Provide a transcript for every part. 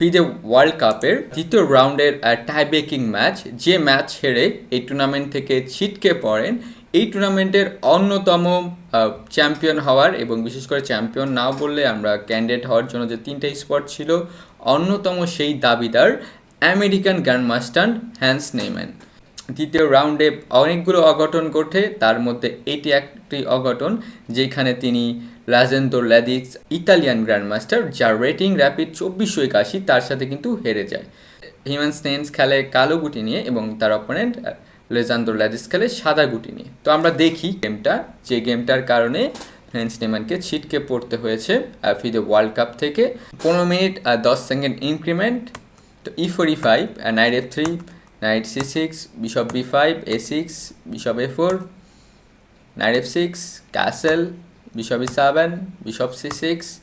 FIDE world কাপের দ্বিতীয় রাউন্ডের টাই ব্রেকিং ম্যাচ যে ম্যাচ হেরে এই টুর্নামেন্ট থেকে ছিটকে পড়েন, এই টুর্নামেন্টের অন্যতম চ্যাম্পিয়ন হওয়ার এবং বিশেষ করে চ্যাম্পিয়ন না বললে আমরা ক্যান্ডিডেট হওয়ার জন্য যে তিনটা স্পট ছিল, অন্যতম সেই দাবিদার আমেরিকান গ্র্যান্ডমাস্টার হ্যান্স নেইম্যান দ্বিতীয় রাউন্ডে অনেকগুলো অঘটন ঘটে, তার মধ্যে এটি একটি অঘটন যেখানে তিনি লাজেন্দো ল্যাদিক্স ইতালিয়ান গ্র্যান্ডমাস্টার, যার রেটিং র্যাপিড চব্বিশশো একাশি, তার সাথে কিন্তু হেরে যায়। হিউম্যান স্নেন্স খেলে কালো গুটি নিয়ে এবং তার অপোনেন্ট লেজান্দো ল্যাদিস খেলে সাদা গুটি নিয়ে। তো আমরা দেখি গেমটা, যে গেমটার কারণে হ্যান্স নেমানকে ছিটকে পড়তে হয়েছে ফিদে ওয়ার্ল্ড কাপ থেকে। পনেরো মিনিট আর দশ সেকেন্ড ইনক্রিমেন্ট, তো e four e five knight f three knight c6 bishop b5 a6 bishop a4 knight f6 castle bishop e7 bishop c6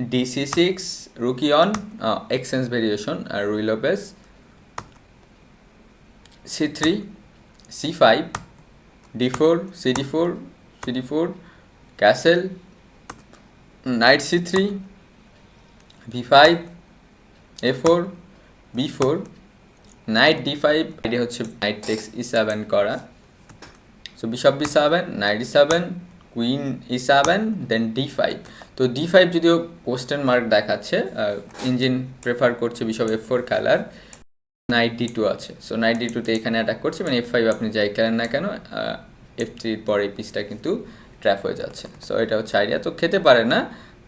dc6 rookie on uh, exchange variation uh, Rui Lopez c3 c5 d4 cd4 cd4 castle knight c3 b5 a4 b4 knight d five এটি হচ্ছে knight takes e seven করা। So bishop b seven knight e seven queen e seven then d five তো d five যদিও question mark দেখাচ্ছে engine prefer করছে bishop f four খেলার knight d two আছে। So knight d টুতে এখানে attack করছে মানে এফ ফাইভ আপনি যাই খেলেন না কেন এফ থ্রির পরে পিসটা কিন্তু ট্র্যাপ হয়ে যাচ্ছে। সো এটা হচ্ছে আইডিয়া তো খেতে পারে না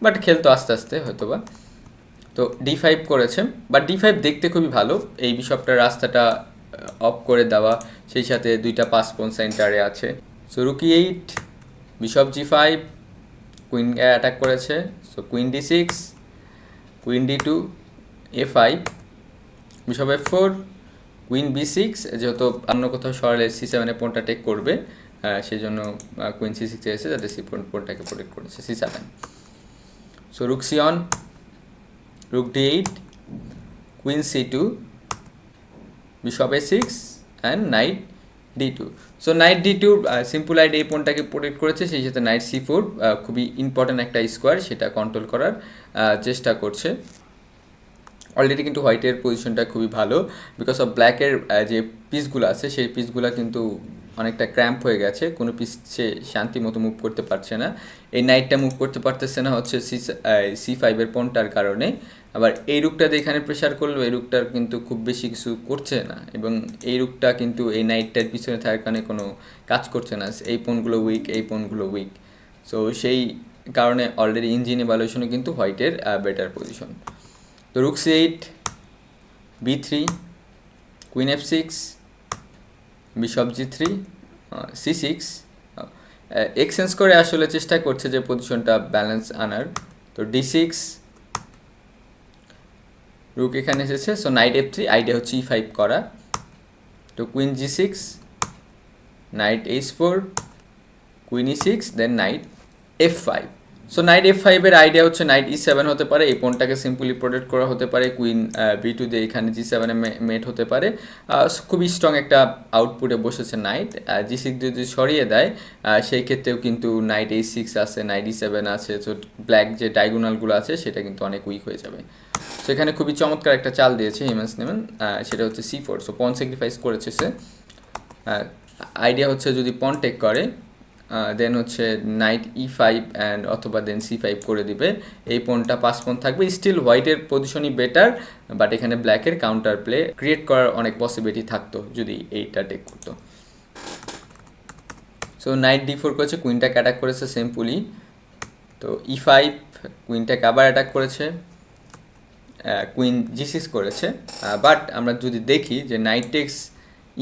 বাট খেলতো আস্তে আস্তে হয়তো বা তো ডি ফাইভ করেছে বাট ডি ফাইভ দেখতে খুবই ভালো। এই বিশপটার রাস্তাটা অফ করে দেওয়া, সেই সাথে দুইটা পাস পোন সেন্টারে আছে। So rook e eight bishop g five queen attack করেছে। So queen d six queen d two a five bishop f four queen b six যেহেতু অন্য কোথাও সরালে সি সেভেনে পোনটা টেক করবে সেই জন্য কুইন সি সিক্সে এসে যাতে সি পোনটাকে প্রোটেক্ট করেছে c seven so rook rook d eight queen c two bishop a six and knight d two so knight d two simple idea এই পোনটাকে প্রোটেক্ট করেছে, সেই সাথে নাইট সি ফোর খুবই ইম্পর্ট্যান্ট একটা স্কোয়ার সেটা কন্ট্রোল করার চেষ্টা করছে। অলরেডি কিন্তু হোয়াইটের পজিশনটা খুবই ভালো বিকজ অফ ব্ল্যাকের যে পিসগুলো আছে, সেই পিসগুলো কিন্তু অনেকটা ক্র্যাম্প হয়ে গেছে। কোনো পিস সে শান্তি মতো মুভ করতে পারছে না। এই নাইটটা মুভ করতে পারতেছে না হচ্ছে সি সি ফাইভের পনটার কারণে। আবার এই রুকটাতে এখানে প্রেশার করল এই রুকটার কিন্তু খুব বেশি কিছু করছে না এবং এই রুকটা কিন্তু এই নাইটটার পিছনে থাকার কারণে কোনো কাজ করছে না। এই পোনগুলো উইক এই পোনগুলো উইক সো সেই কারণে অলরেডি ইঞ্জিন এভালুয়েশনে কিন্তু হোয়াইটের বেটার পজিশন তো rook c eight b three queen f six bishop g three c six exchange করে আসলে চেষ্টা করছে যে পজিশনটা ব্যালেন্স আনার। তো ডি সিক্স রুক এখানে এসেছে। So knight f three idea হচ্ছে ই ফাইভ করা। তো queen g six knight h four queen e six then knight f five so knight f ফাইভের আইডিয়া হচ্ছে নাইট ই সেভেন হতে পারে। এই পোনটাকে সিম্পলি প্রোটেক্ট করা হতে পারে। কুইন বি টু দিয়ে এখানে জি সেভেনে মেট হতে পারে। খুবই স্ট্রং একটা আউটপুটে বসেছে নাইট জি সিক্স যদি সরিয়ে দেয় সেই ক্ষেত্রেও কিন্তু নাইট এই সিক্স আছে নাইট ই সেভেন আছে। তো ব্ল্যাক যে ডায়গোনালগুলো আছে, সেটা কিন্তু অনেক উইক হয়ে যাবে। সো এখানে খুবই চমৎকার একটা চাল দিয়েছে হিমেন্স নেমেন সেটা হচ্ছে c four so pawn sacrifice করেছে সে। আইডিয়া হচ্ছে যদি পন টেক করে দেন হচ্ছে নাইট ই ফাইভ অ্যান্ড অথবা দেন সি ফাইভ করে দিবে। এই পোনটা পাঁচ পোন থাকবে। স্টিল হোয়াইটের পজিশনই বেটার বাট এখানে ব্ল্যাকের কাউন্টার প্লে ক্রিয়েট করার অনেক পসিবিলিটি থাকতো যদি এইটা টেক করতো। সো নাইট ডি ফোর করেছে কুইনটাকে অ্যাটাক করেছে সিম্পলি তো ই ফাইভ কুইনটাকে আবার অ্যাটাক করেছে। কুইন জি করেছে। বাট আমরা যদি দেখি যে নাইট টেক্স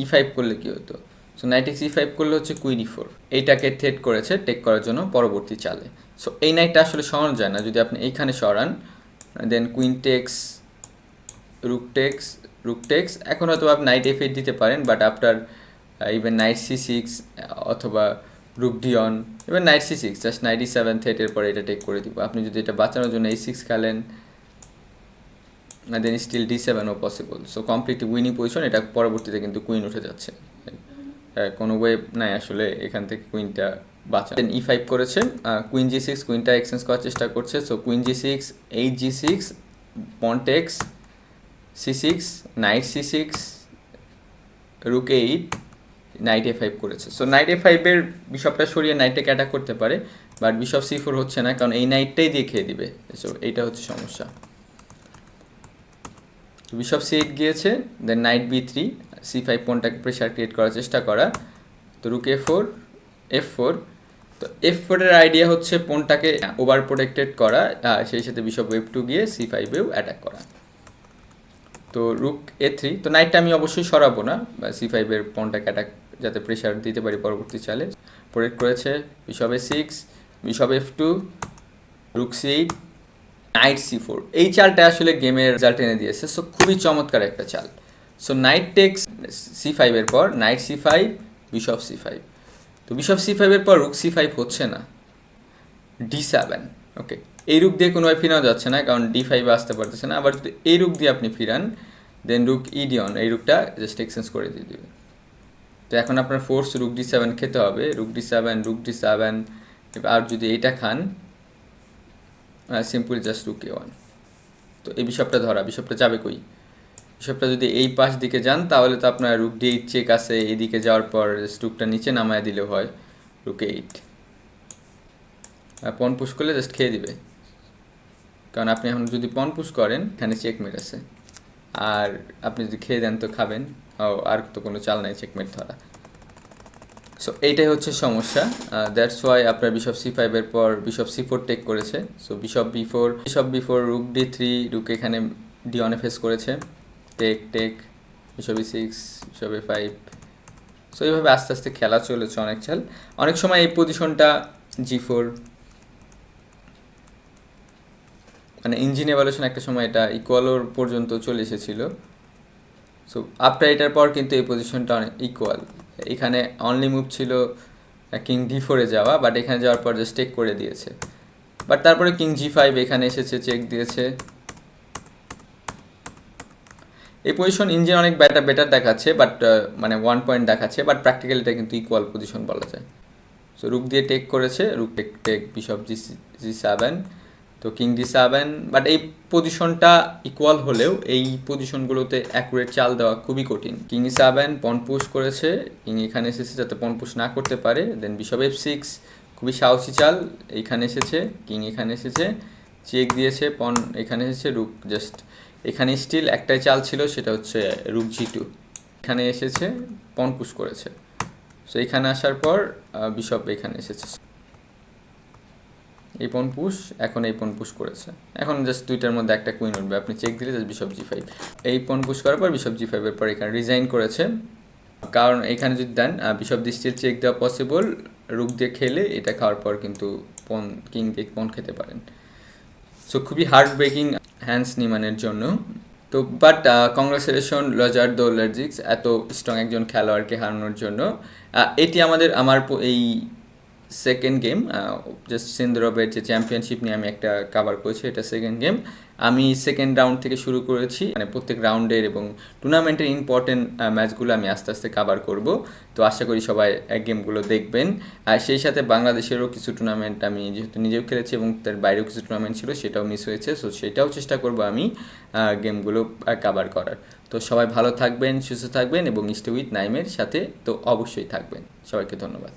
ই ফাইভ করলে কী হতো? So knight x e five করলে হচ্ছে কুইন ই ফোর এইটাকে থ্রেট করেছে টেক করার জন্য পরবর্তী চালে। সো এই নাইটটা আসলে সরানো যায় না। যদি আপনি এইখানে সরান then queen takes rook takes rook takes এখন হয়তো আপনি নাইট এফ এইট দিতে পারেন but after even knight c six অথবা rook d one even knight c six just knight e seven থ্রেটের পরে এটা টেক করে দিব। আপনি যদি এটা বাঁচানোর জন্য এই সিক্স খেলেন then still D সেভেনও possible so complete winning position এটা পরবর্তীতে কিন্তু কুইন উঠে যাচ্ছে। কোনো ওয়ে নাই আসলে, এখান থেকে কুইনটা বাঁচা দেন ই ফাইভ করেছে কুইন জি সিক্স কুইনটা এক্সচেঞ্জ করার চেষ্টা করছে। So queen g six eight g six pawn takes c six knight c six rook eight knight a five করেছে সো নাইট এ ফাইভের বিশপটা সরিয়ে নাইটটাকে অ্যাটাক করতে পারে বাট বিশপ সি ফোর হচ্ছে না, কারণ এই নাইটটাই দিয়ে খেয়ে দিবে। সো এইটা হচ্ছে সমস্যা। বিশপ সি এইট গিয়েছে then knight B three C five পনটাকে pressure create করার চেষ্টা করা। তো rook A four F four তো এফ ফোরের আইডিয়া হচ্ছে পনটাকে ওভার প্রোটেক্টেড করা সেই সাথে বিশপ ওয়েব টু গিয়ে সি ফাইভেও অ্যাটাক করা। তো রুক এ থ্রি তো নাইটটা আমি অবশ্যই সরাবো না সি ফাইভের পনটাকে অ্যাটাক যাতে প্রেশার দিতে পারি পরবর্তী চালে প্রোটেক্ট করেছে bishop a six bishop f two rook c eight knight c four এই চালটা আসলে গেমের রেজাল্ট এনে দিয়েছে সো খুবই চমৎকার একটা চাল। সো নাইট টেক্স সি ফাইভের পর knight c five bishop c five তো বিশপ সি ফাইভের পর রুক সি ফাইভ হচ্ছে না। ডি সেভেন ওকে এই রুক দিয়ে কোনোভাবে ফিরানো যাচ্ছে না, কারণ ডি ফাইভে আসতে পারতেছে না। আবার যদি এই রুক দিয়ে আপনি ফিরান দেন রুক ইডিয়ন এই রুকটা জাস্ট এক্সচেঞ্জ করে দিয়ে দেবে। তো এখন আপনার ফোর্স রুক ডি সেভেন খেতে হবে। Rook d seven rook d seven আর যদি এইটা খান simple just rook A one তো এই বিশপটা ধরা বিশপটা যাবে কই? বিশপটা যদি এই পাশ দিকে যান, তাহলে তো আপনার রুক ডি এইট চেক আছে এইদিকে যাওয়ার পর রুকটা নিচে নামায় দিলে হয় রুক এইট পন পুশ করলে জাস্ট খেয়ে দিবে। কারণ আপনি এখন যদি পন পুশ করেন, এখানে চেকমেট আছে। আর আপনি যদি খেয়ে দেন তো খাবেন, ও, আর তো কোনো চাল নাই চেকমেট ধরা। সো এইটাই হচ্ছে সমস্যা। দ্যাটস ওয়াই আপনার বিশপ সি ফাইভের পর বিশপ সি ফোর টেক করেছে। So bishop b four bishop b four rook d three rook এখানে ডি অনে ফেস করেছে। Take take b six bishop a five so এইভাবে আস্তে আস্তে খেলা চলেছে অনেক চাল অনেক সময় এই পজিশনটা জি ফোর মানে ইঞ্জিন এভালুশন একটা সময় এটা ইকুয়ালোর পর্যন্ত চলে এসেছিল। সো আফটার এটার পর কিন্তু এই পজিশনটা অনেক ইকুয়াল এখানে অনলি মুভ ছিল কিং ডি ফোরে যাওয়া বাট এখানে যাওয়ার পর জাস্ট টেক করে দিয়েছে। বাট তারপরে কিং জি ফাইভ এখানে এসেছে চেক দিয়েছে। এই পজিশন ইঞ্জিন অনেক বেটার বেটার দেখাচ্ছে বাট মানে ওয়ান পয়েন্ট দেখাচ্ছে বাট প্র্যাকটিক্যালি এটা কিন্তু ইকুয়াল পজিশন বলা যায়। সো রুক দিয়ে টেক করেছে rook take take bishop g g seven তো কিং ডি সেভেন বাট এই পজিশনটা ইকুয়াল হলেও এই পজিশনগুলোতে অ্যাকুরেট চাল দেওয়া খুবই কঠিন। কিং সেভেন পন পুশ করেছে কিং এখানে এসেছে যাতে পন পুশ না করতে পারে দেন বিশপ এফ সিক্স খুবই সাহসী চাল, এইখানে এসেছে কিং এখানে এসেছে চেক দিয়েছে পন এখানে এসেছে রুক জাস্ট এখানে স্টিল একটাই চাল ছিল, সেটা হচ্ছে রুক জি টু এখানে এসেছে পন পুশ করেছে। সো এখানে আসার পর বিশপ এখানে এসেছে। এই পন পুশ এখন এই পন পুশ করেছে। এখন জাস্ট দুইটার মধ্যে একটা কুইন উঠবে। আপনি চেক দিলে জাস্ট বিশপ জি ফাইভ এই পন পুশ করার পর বিশপ জি ফাইভের পর এখানে রিজাইন করেছে। কারণ এখানে যদি দেন বিশপ দিয়ে স্টিল চেক দেওয়া পসিবল রুক দিয়ে খেলে এটা খাওয়ার পর কিন্তু পন কিং দিয়ে পন খেতে পারেন। সো খুবই হার্ড ব্রেকিং হ্যান্ডস নিমানের জন্য। তো বাট কংগ্রেচুলেশন লজার দোলার্জিক্স এত স্ট্রং একজন খেলোয়াড়কে হারানোর জন্য এটি আমাদের, আমার এই সেকেন্ড গেম জাস্ট সিন্দুরবের যে চ্যাম্পিয়নশিপ নিয়ে আমি একটা কাভার করেছি, এটা সেকেন্ড গেম আমি সেকেন্ড রাউন্ড থেকে শুরু করেছি মানে প্রত্যেক রাউন্ডের এবং টুর্নামেন্টের ইম্পর্টেন্ট ম্যাচগুলো আমি আস্তে আস্তে কাভার করব। তো আশা করি সবাই গেমগুলো দেখবেন। আর সেই সাথে বাংলাদেশেরও কিছু টুর্নামেন্ট আমি যেহেতু নিজেও খেলেছি এবং তার বাইরেও কিছু টুর্নামেন্ট ছিল, সেটাও মিস হয়েছে। সো সেটাও চেষ্টা করব আমি গেমগুলো কাভার করার। তো সবাই ভালো থাকবেন, সুস্থ থাকবেন এবং স্টে উইথ নাইমের সাথে তো অবশ্যই থাকবেন। সবাইকে ধন্যবাদ।